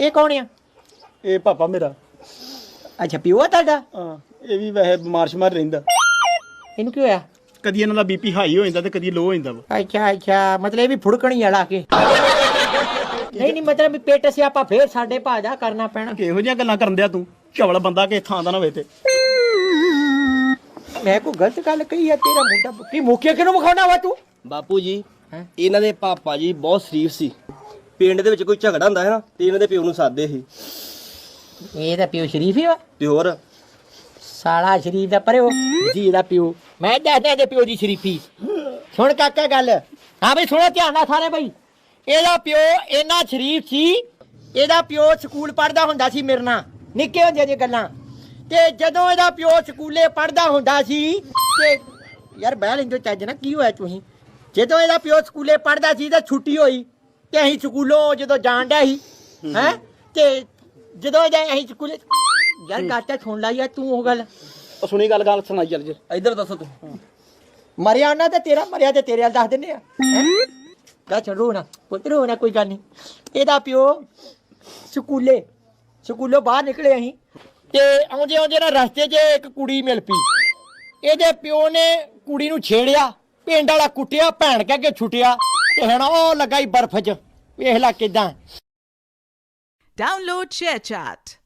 ਇਹ ਕੌਣ ਆ? ਇਹ ਪਾਪਾ ਮੇਰਾ। ਅੱਛਾ ਪਿਓ ਆ ਤੁਹਾਡਾ? ਹਾਂ ਇਹ ਵੀ ਵੈਸੇ ਬਿਮਾਰ ਸ਼ਮਾਰ ਰਹਿੰਦਾ। ਇਹਨੂੰ ਕੀ ਹੋਇਆ? ਕਦੀ ਇਹਨਾਂ ਦਾ ਬੀਪੀ ਹਾਈ ਹੋ ਜਾਂਦਾ ਤੇ ਕਦੀ ਲੋ ਹੋ ਜਾਂਦਾ ਵਾ। ਅੱਛਾ ਅੱਛਾ ਮਤਲਬ ਇਹ ਵੀ ਫੁੜਕਣੀ ਵਾਲਾ ਕੇ। ਨਹੀਂ ਨਹੀਂ ਮਤਲਬ ਵੀ ਪੇਟ ਸਿਆਪਾ ਫੇਰ ਸਾਡੇ ਭਾਜਾ ਕਰਨਾ ਪੈਣਾ। ਕਿਹੋ ਜਿਹੀਆਂ ਗੱਲਾਂ ਕਰਨ ਦਿਆ ਤੂੰ? ਚਵਲ ਬੰਦਾ ਕਿ ਥਾਂ ਦਾ ਨਾ ਹੋਵੇ ਤੇ। ਮੈਂ ਕੋਈ ਗਲਤ ਗੱਲ ਕਹੀ ਆ? ਤੇਰਾ ਮੁੰਡਾ ਕੀ ਮੁਖੀਆ ਕਿਹਨੂੰ ਵਿਖਾਉਣਾ ਵਾ ਤੂੰ? ਬਾਪੂ ਜੀ ਹੈਂ? ਇਹਨਾਂ ਦੇ ਪਾਪਾ ਜੀ ਬਹੁਤ ਸ਼ਰੀਫ ਸੀ। ਪਿੰਡ ਦੇ ਵਿੱਚ ਕੋਈ ਝਗੜਾ ਹੁੰਦਾ ਹੈ ਨਾ ਤੇ ਇਹਨਾਂ ਦੇ ਪਿਓ ਨੂੰ ਸਾਦੇ ਸੀ ਇਹ ਤਾਂ ਪਿਓ ਸ਼ਰੀਫ ਹੀ ਵਾ। ਤੇ ਹੋਰ? ਸਾਲਾ ਸ਼ਰੀਫ ਦਾ ਪਰੇ ਉਹ ਜੀ ਇਹਦਾ ਪਿਓ। ਮੈਂ ਦੱਸਦਾ ਇਹਦੇ ਪਿਓ ਦੀ ਸ਼ਰੀਫੀ। ਸੁਣ ਕਾਕਾ ਗੱਲ। ਹਾਂ ਬਈ ਸੁਣੋ ਧਿਆਨ ਨਾਲ ਸਾਰੇ ਬਈ। ਇਹਦਾ ਪਿਓ ਇੰਨਾ ਸ਼ਰੀਫ ਸੀ ਇਹਦਾ ਪਿਓ ਸਕੂਲ ਪੜਦਾ ਹੁੰਦਾ ਸੀ ਮੇਰੇ ਨਾਲ। ਨਿੱਕੇ ਹੁੰਦੇ ਦੀਆਂ ਗੱਲਾਂ। ਤੇ ਜਦੋਂ ਇਹਦਾ ਪਿਓ ਸਕੂਲੇ ਪੜਦਾ ਹੁੰਦਾ ਸੀ ਤੇ ਯਾਰ ਬਹਿ ਲੈਂਦੇ ਚੱਜ ਨਾ ਕੀ ਹੋਇਆ ਤੁਸੀਂ? ਜਦੋਂ ਇਹਦਾ ਪਿਓ ਸਕੂਲੇ ਪੜਦਾ ਸੀ ਤੇ ਛੁੱਟੀ ਹੋਈ। ਤੇ ਅਸੀਂ ਸਕੂਲੋਂ ਜਦੋਂ ਜਾਣ ਡਿਆ ਸੀ ਹੈ ਤੇ ਜਦੋਂ ਇਹਦਾ ਅਸੀਂ ਸਕੂਲੇ ਯਾਰ ਕਾਟਾ ਸੁਣ ਲਾ ਯਾਰ ਤੂੰ ਉਹ ਗੱਲ। ਉਹ ਸੁਣੀ ਗੱਲ ਗੱਲ ਸੁਣਾਈ ਚੱਲ ਜੇ ਇੱਧਰ ਦੱਸੋ ਤੁਸੀਂ ਮਰਿਆ ਉਹਨਾਂ ਤੇ ਤੇਰਾ ਮਰਿਆ ਤੇ ਤੇਰੇ ਵੱਲ ਦੱਸ ਦਿੰਦੇ ਆ। ਕਾ ਛੱਡੋ ਨਾ ਪੁੱਤਰੋ ਨਾ ਕੋਈ ਗੱਲ ਨਹੀਂ। ਇਹਦਾ ਪਿਓ ਸਕੂਲੇ ਸਕੂਲੋਂ ਬਾਹਰ ਨਿਕਲੇ ਅਸੀਂ। ਤੇ ਆਉਂਦੇ ਆਉਂਦੇ ਨਾ ਰਸਤੇ 'ਚ ਇੱਕ ਕੁੜੀ ਮਿਲ ਪਈ। ਇਹਦੇ ਪਿਓ ਨੇ ਕੁੜੀ ਨੂੰ ਛੇੜਿਆ ਪਿੰਡ ਵਾਲਾ ਕੁੱਟਿਆ ਭੈਣ ਕਹਿ ਕੇ ਛੁੱਟਿਆ। ਤੇ ਹੁਣ ਉਹ ਲੱਗਾ ਹੀ ਬਰਫ਼ 'ਚ ਵੇਖ ਲੈ ਕਿਦਾਂ Download ShareChat.